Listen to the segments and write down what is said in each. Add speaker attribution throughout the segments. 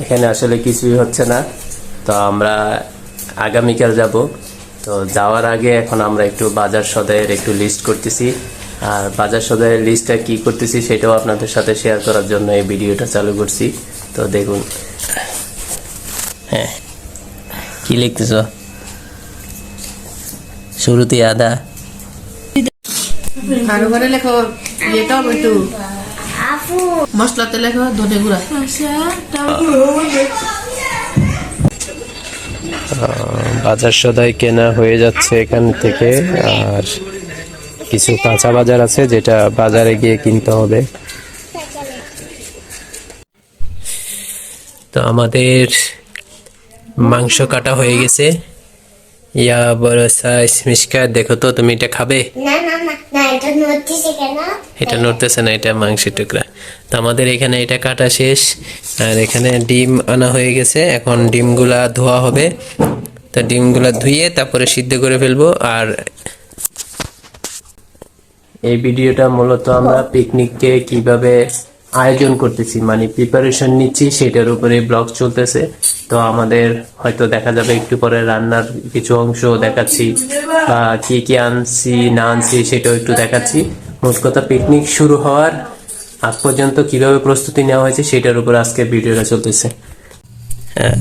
Speaker 1: এখানে আসলে কিছুই হচ্ছে না। তো আমরা আগামীকাল যাব। তো যাওয়ার আগে এখন আমরা একটু বাজার সদাইয়ের একটু লিস্ট করতেছি। আর বাজার সদাইয়ের লিস্টটা কি করতেছি সেটাও আপনাদের সাথে শেয়ার করার জন্য এই ভিডিওটা চালু করছি। তো দেখুন। হ্যাঁ কি লিখতেছ? শুরুতে আদা।
Speaker 2: লেখো মশলাতে লেখো ধনে গুঁড়া।
Speaker 1: বাজার সদাই কেনা হয়ে যাচ্ছে এখান থেকে আর কিছু কাঁচা বাজার আছে যেটা বাজারে গিয়ে কিনতে হবে। তো আমাদের মাংস কাটা হয়ে গেছে। ইয়া বড় সাইজ মিসকা দেখো তো তুমি এটা খাবে?
Speaker 3: না না না না এটা নড়তেছে কেন?
Speaker 1: এটা নড়তেছে না এটা মাংসের টুকরা। তো আমাদের এখানে এটা কাটা শেষ আর এখানে ডিম আনা হয়ে গেছে। এখন ডিমগুলা ধোয়া হবে। তো ডিমগুলা ধুয়ে তারপরে সিদ্ধ করে ফেলব আর এই ভিডিওটা মূলত আমরা পিকনিককে কীভাবে আয়োজন করতেছি মানে প্রিপারেশন নিচ্ছি সেটার উপরে ব্লগ চলতেছে। তো আমাদের হয়তো দেখা যাবে একটু পরে রান্নার কিছু অংশ দেখাচ্ছি বা কি কি আনছি না আনছি সেটাও একটু দেখাচ্ছি। মোট কথা পিকনিক শুরু হওয়ার আগ পর্যন্ত কীভাবে প্রস্তুতি নেওয়া হয়েছে সেটার উপর আজকে ভিডিওটা চলতেছে। হ্যাঁ।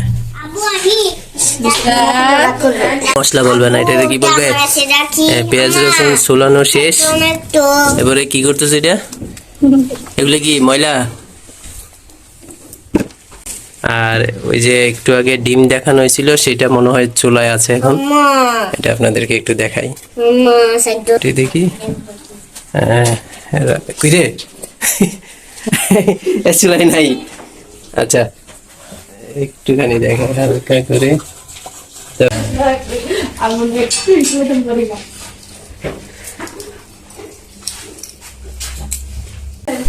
Speaker 1: মশলা বলবে না এটা কি বলবে? হ্যাঁ, পেঁয়াজ রসুন সোলানো শেষ। এবারে কি করতেছে এটা? এগুলো কি ময়লা? আর ওই যে একটু আগে ডিম দেখানো হয়েছিল সেটা মনে হয় চুলায় আছে এখন। এটা আপনাদেরকে একটু দেখাই। দেখি? হ্যাঁ কই রে? চুলাই নাই। আচ্ছা একটুখানি দেখা হালকা করে তো আহ,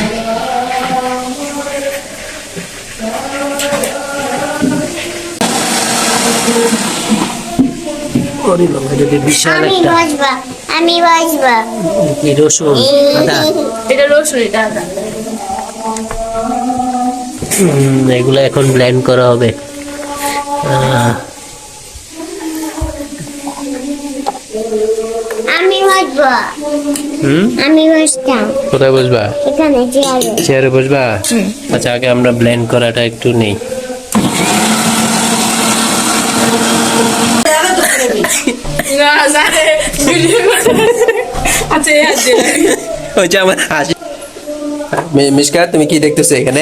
Speaker 2: সব আলাদা আলাদা ব্লেড করে আলাদা আলাদা
Speaker 1: ওরে বাবা, এটা বিশাল
Speaker 3: আমি
Speaker 1: একটা
Speaker 3: আমি বসবা।
Speaker 1: কি রসুন? আদা।
Speaker 2: এটা রসুন এটা আদা।
Speaker 1: এগুলো এখন ব্লেন্ড করা হবে।
Speaker 3: আমি বসবা।
Speaker 1: হুম?
Speaker 3: আমি বসতাম।
Speaker 1: কোথায় বসবা?
Speaker 3: এখানে চেয়ারে।
Speaker 1: চেয়ারে বসবা? আচ্ছা আগে আমরা ব্লেন্ড করাটা একটু নেই। মিশকা তুমি কি দেখতেছো এখানে?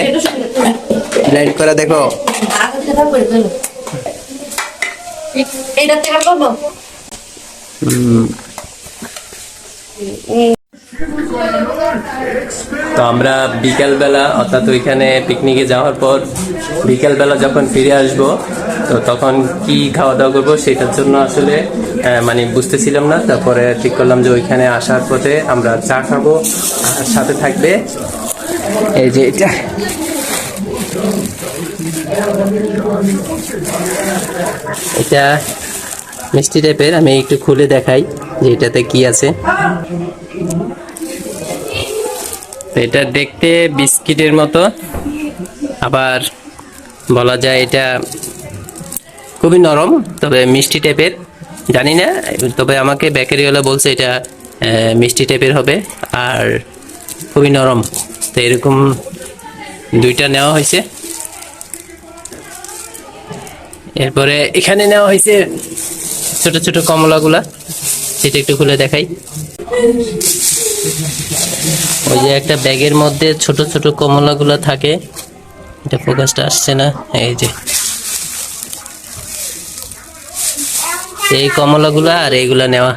Speaker 1: ব্লেন্ড করা দেখো।
Speaker 2: থেকে করব?
Speaker 1: তো আমরা বিকেলবেলা, অর্থাৎ ওইখানে পিকনিকে যাওয়ার পর বিকেলবেলা যখন ফিরে আসব, তো তখন কি খাওয়া দাওয়া করব সেটার জন্য আসলে মানে বুঝতেছিলাম না। তারপরে ঠিক করলাম যে ওইখানে আসার পথে আমরা চা খাব, আর সাথে থাকবে এই যে এটা। এটা মিষ্টি টাইপের আমি একটু খুলে দেখাই যে এটাতে কি আছে। এটা দেখতে বিস্কিটের মতো। আবার বলা যায় এটা খুবই নরম, তবে মিষ্টি টাইপের। জানি না, তবে আমাকে বেকারিওয়ালা বলছে এটা মিষ্টি টাইপের হবে, আর খুবই নরম। তো এরকম দুইটা নেওয়া হয়েছে। এরপরে এখানে নেওয়া হয়েছে ছোট ছোট কমলাগুলা, সেটা একটু খুলে দেখাই। ওই যে একটা ব্যাগের মধ্যে ছোট ছোট কমলাগুলো থাকে। এটা ফোকাসটা আসছে না, এই যে। এই কমলাগুলো আর এইগুলো নেওয়া।